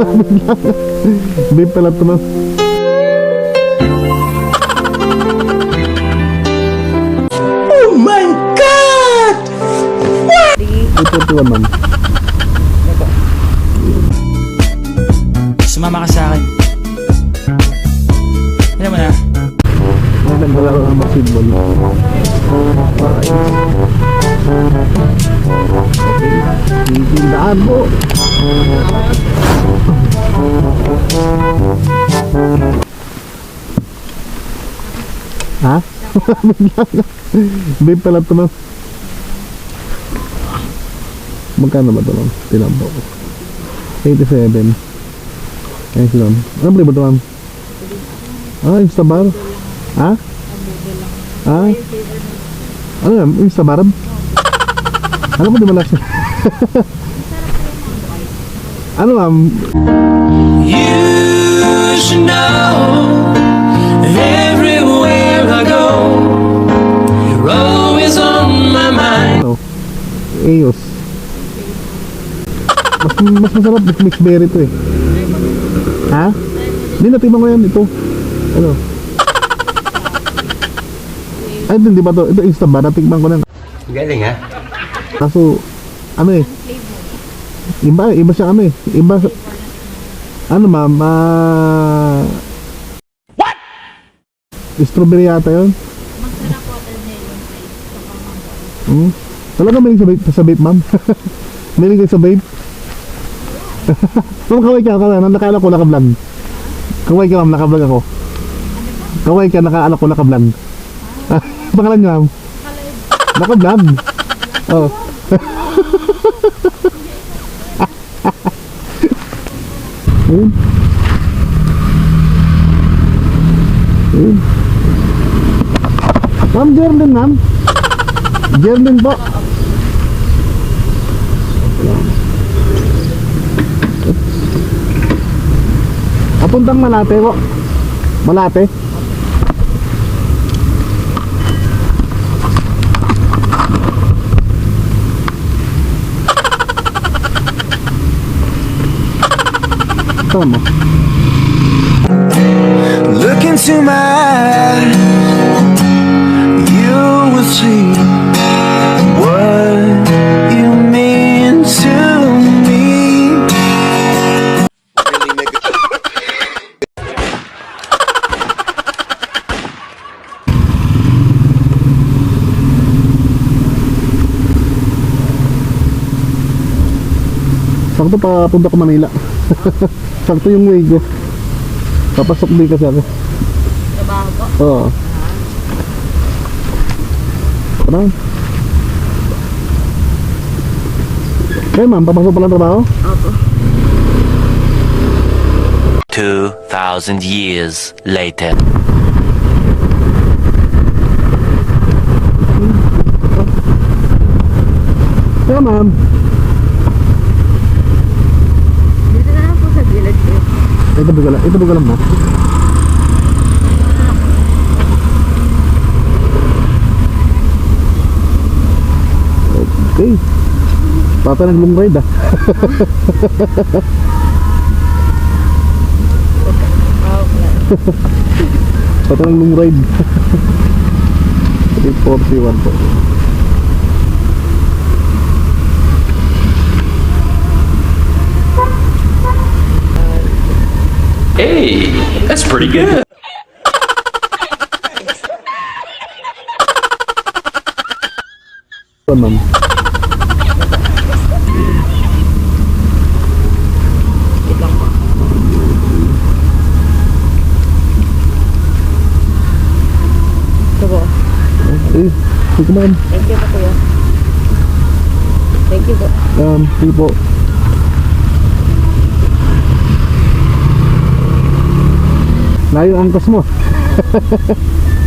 Vape pala ito, ma'am. Oh my God! 841, ma'am. Sumama ka sa akin. Alam mo na, nagdala ko ng basketball. Tindaan po. Ha? Vape pala ito, ma'am. Magkano ba ito, ma'am? Tinampo ko. 87. Ayos lang. Anong flavor ito, ma'am? Ah, Instabar? Ha? Ah? Ano yan? Instabar? Ano mo di malasa? ano ma'am? You should know everywhere I go, you're always on my mind. Eos. Mas, mas masarap mix mix berry to eh. Ha? Hindi natimbang ko yan. Ito. Ano? Ay, hindi ba to? Ito Instabar. Natikman ko na. Galing ha? Kaso, ano eh, iba, iba siya ano eh, iba, ano ma'am, ah, What? Strawberry yata yun? Hmm? Talaga may sa vape, sa vape ma'am? may kayo sa vape? Ma'am, kaway ka, kaway, nakala ko naka-vlog. Kaway ka ma'am, naka-vlog ako. Kaway ka, nakaala ko naka-vlog. Pangalan niyo ma'am? Naka-vlog. Oh. Ayun. Ayun. Ma'am, Jerlyn, ma'am. Jerlyn po. Apuntang Malate po. Malate. Tama. Look into my eyes, you will see what you mean to me. Sakto pa punta ko Manila. Sakto yung way ko. Papasok din kasi ako. Trabaho po. Oo. Parang. Eh ma'am, papasok pala trabaho? Opo. 2,000 years later. Kaya ma'am. Dito na lang po sa village ko. Ba ito ba lang mo? Okay. Papa nag-long ride ah. Papa nag-long ride. 341 po. Hey, that's pretty good. Ito ma'am. Ito po. Eh, sige ma'am. Thank you po kuya. Thank you po. Um, sige po. Layo ang angkas mo.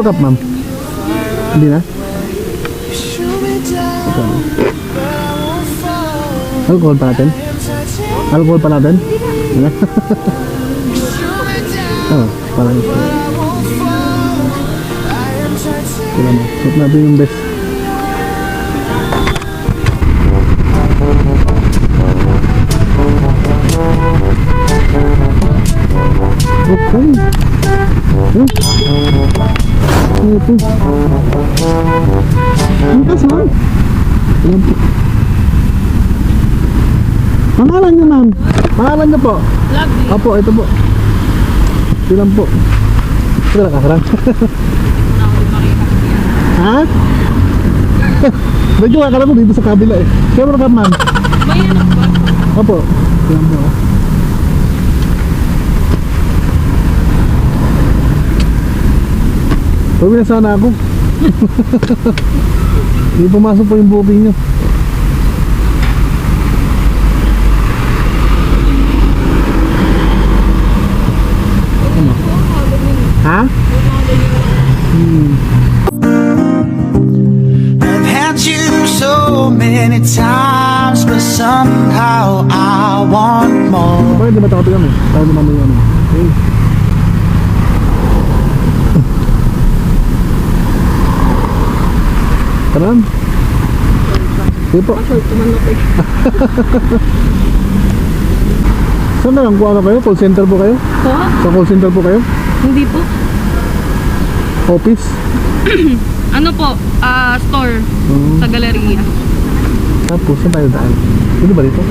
Double cup, ma'am. Hindi na? Magkano? Alcohol pa natin? Alcohol pa natin? Wala. ah, parang ito. Kailan mo? Suot natin yung best. Ito. Ang kas, ma'am. Ayan po. Pangalan niyo, ma'am. Pangalan niyo po. Lovely. Opo, ito po. Ito lang po. Ito lang kasarang. ha? Medyo akala mo dito sa kabila eh. Siyempre ka, ma'am. May anak ba? Opo. Ito lang po. Pawin na sana ako. Hindi pumasok po yung booking nyo. Ha? I've had you so many times, but somehow I want more. Di ba tayo kami? Tayo naman mo yan. Okay. Tara. Sige po. Saan na lang? Kuha na kayo? Call center po kayo? Po? Sa call center po kayo? Hindi po. Office? Ano po? Ah, store. Hmm. Sa galeriya. Tapos, saan tayo daan? Hindi ba dito?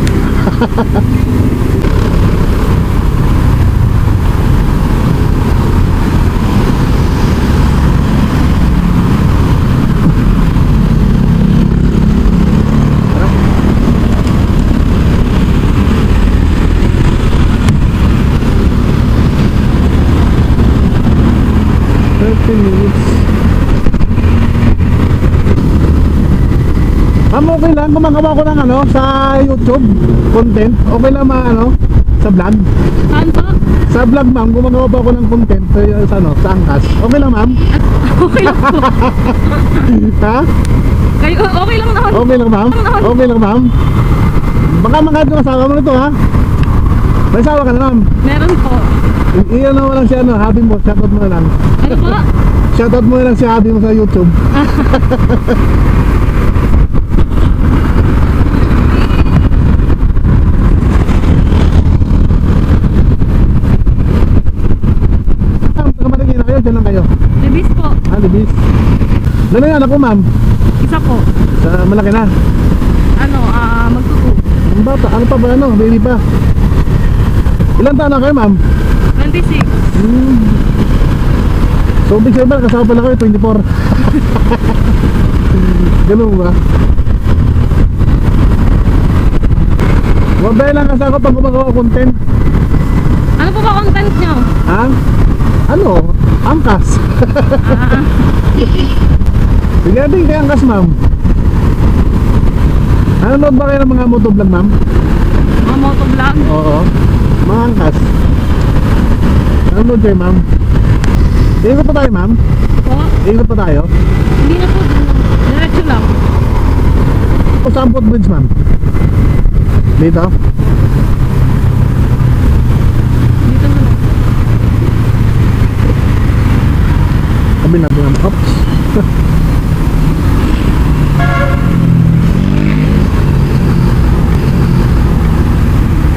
Minutes. Ma'am, okay lang gumagawa ko ng ano sa YouTube content. Okay lang ma ano sa vlog. Saan po? Sa vlog ma'am, gumagawa pa ako ng content sa, sa ano, sa angkas. Okay lang ma'am? Okay lang po. ha? Kayo, okay lang naman. Okay lang ma'am? Okay lang ma'am? Baka mga asawa mo nito ha? May asawa ka na ma'am? Meron po. Iyan mo lang si ano, habi mo, shoutout mo na lang. Ano po? Shoutout mo na lang si habi mo sa YouTube. Marikina na kayo, dyan lang kayo. Libis po. Ah, libis. Dala yan ako ma'am, Isa po. sa malaki na. Ano, ah, magtuto. Ang bata, ano pa ba ano, baby pa. Ilan taon na kayo ma'am? 26. Hmm. So, big saber, kasama pala kayo, 24. Ganun ba? Mabay lang kasi ako pag gumagawa content. Ano po ba content nyo? Ha? Ano? Angkas. Ah, din kay angkas, ma'am. Ano ba kayo ng mga motovlog, ma'am? mga motovlog. Oo. Mga angkas. Ano kayo, ma'am? Ikot pa tayo, ma'am? Po? Ikot pa tayo? Hindi na po. Diretso lang. O saan footbridge, ma'am? Dito? Dito na lang. Sabi natin naman, oops.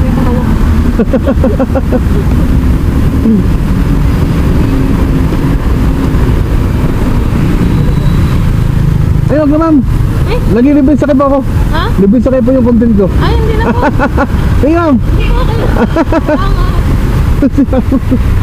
May hawak. Ay, wag na ma'am. Eh? Lagi libid sakay po ako. Ha? Libid sakay po yung content ko. Ay, hindi na po. Hey, ma'am. Hindi okay. Nga.